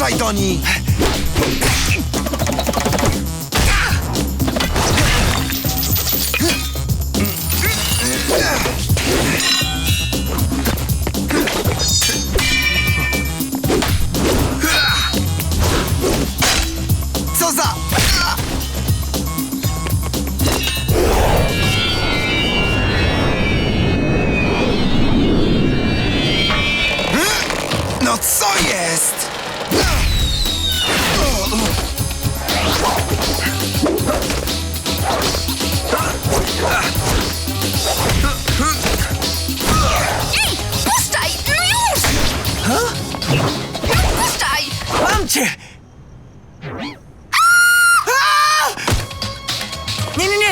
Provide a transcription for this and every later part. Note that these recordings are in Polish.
Uważaj, Toni!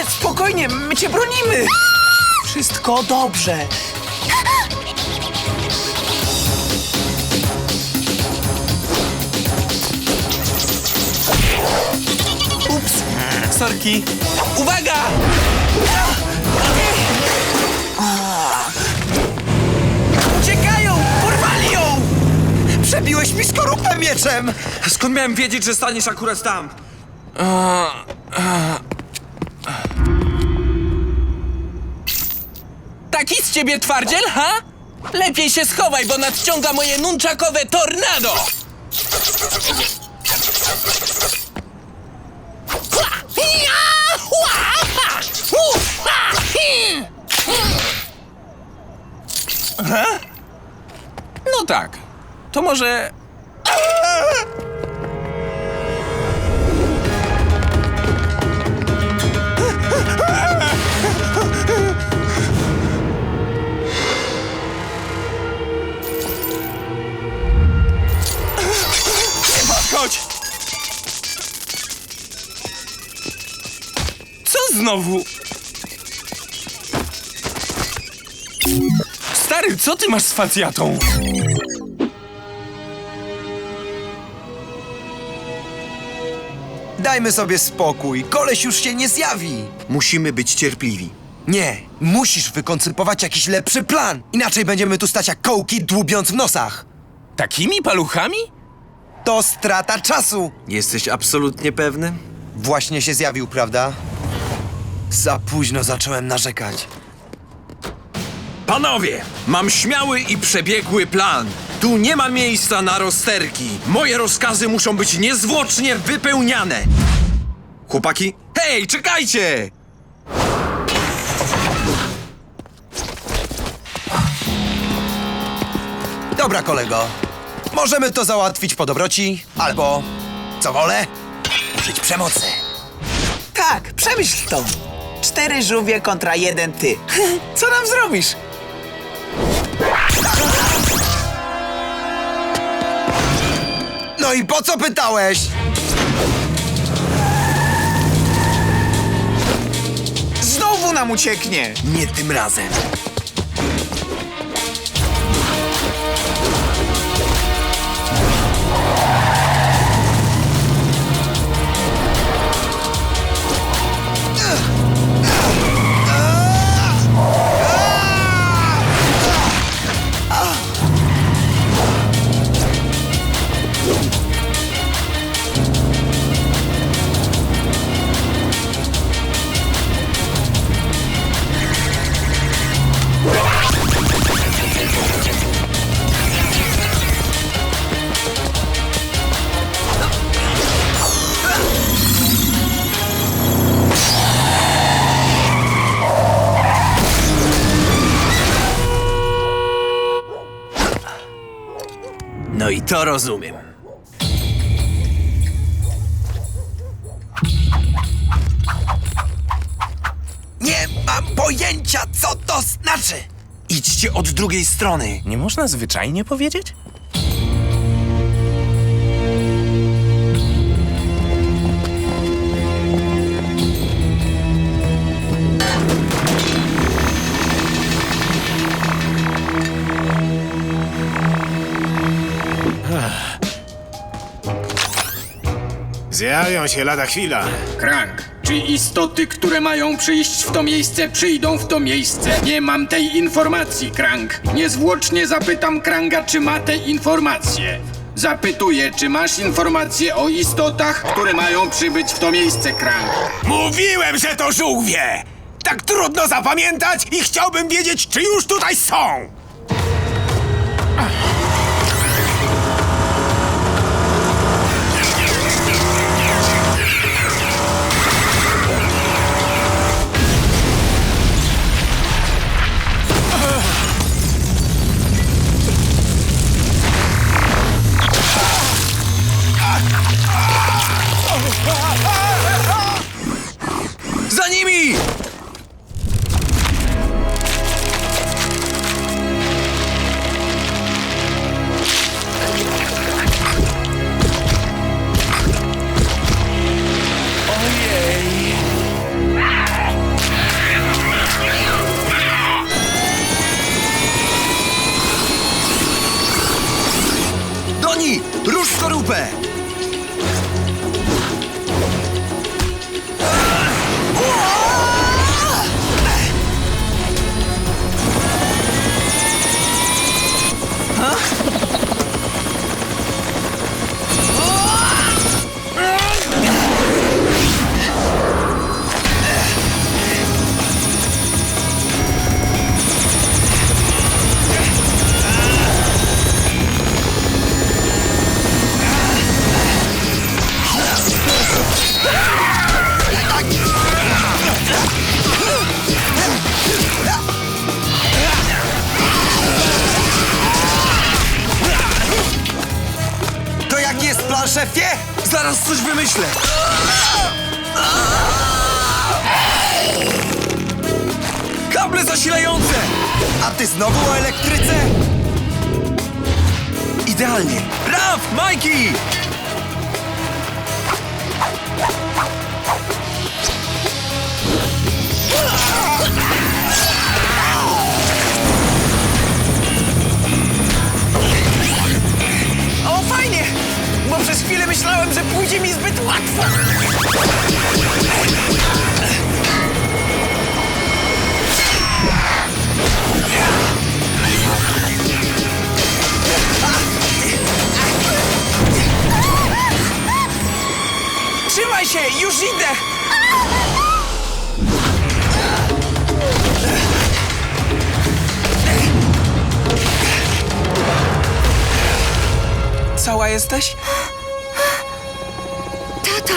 Spokojnie, my cię bronimy! Wszystko dobrze. Ups, sorki. Uwaga! Uciekają! Porwali ją! Przebiłeś mi skorupę mieczem! Skąd miałem wiedzieć, że staniesz akurat tam? Taki z ciebie twardziel, ha? Lepiej się schowaj, bo nadciąga moje nunczakowe tornado! No tak. To może... znowu? Stary, co ty masz z facjatą? Dajmy sobie spokój, koleś już się nie zjawi. Musimy być cierpliwi. Nie, musisz wykoncypować jakiś lepszy plan. Inaczej będziemy tu stać jak kołki, dłubiąc w nosach. Takimi paluchami? To strata czasu. Jesteś absolutnie pewny? Właśnie się zjawił, prawda? Za późno zacząłem narzekać. Panowie, mam śmiały i przebiegły plan. Tu nie ma miejsca na rozterki. Moje rozkazy muszą być niezwłocznie wypełniane. Chłopaki, hej, czekajcie! Dobra, kolego. Możemy to załatwić po dobroci, albo, co wolę, użyć przemocy. Tak, przemyśl to. Cztery żółwie kontra jeden ty. Co nam zrobisz? No i po co pytałeś? Znowu nam ucieknie. Nie tym razem. To rozumiem. Nie mam pojęcia, co to znaczy. Idźcie od drugiej strony. Nie można zwyczajnie powiedzieć? Zjawią się lada chwila. Krank, czy istoty, które mają przyjść w to miejsce, przyjdą w to miejsce? Nie mam tej informacji, Krank. Niezwłocznie zapytam Kranga, czy ma te informacje. Zapytuję, czy masz informacje o istotach, które mają przybyć w to miejsce, Krang. Mówiłem, że to żółwie! Tak trudno zapamiętać i chciałbym wiedzieć, czy już tutaj są! Plan, szefie? Zaraz coś wymyślę! Kable zasilające! A ty znowu o elektryce? Idealnie! Raf, Majki! Cała jesteś? Tata!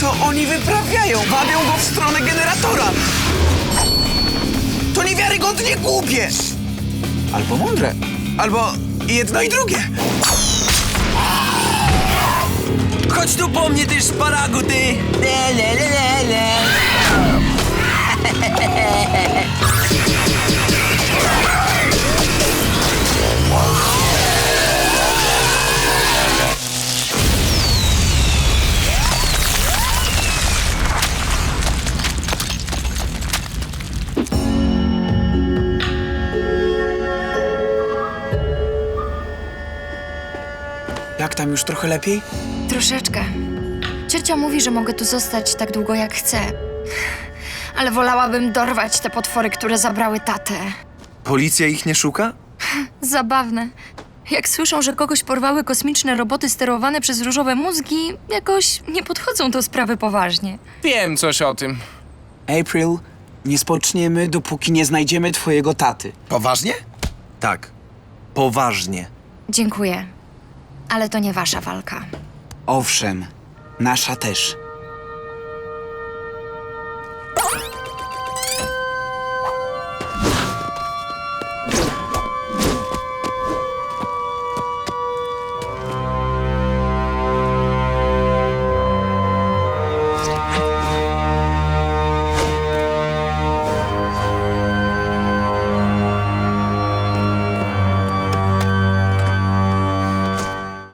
Co oni wyprawiają? Wabią go w stronę generatora! Niewiarygodnie głupie! Albo mądre, albo jedno i drugie. Chodź tu po mnie, ty szparagu, ty! Le, le, le, le, le. już trochę lepiej? Troszeczkę. Ciocia mówi, że mogę tu zostać tak długo jak chcę. Ale wolałabym dorwać te potwory, które zabrały tatę. Policja ich nie szuka? Zabawne. Jak słyszą, że kogoś porwały kosmiczne roboty sterowane przez różowe mózgi, jakoś nie podchodzą do sprawy poważnie. Wiem coś o tym. April, nie spoczniemy, dopóki nie znajdziemy twojego taty. Poważnie? Tak. Poważnie. Dziękuję. Ale to nie wasza walka. Owszem, nasza też.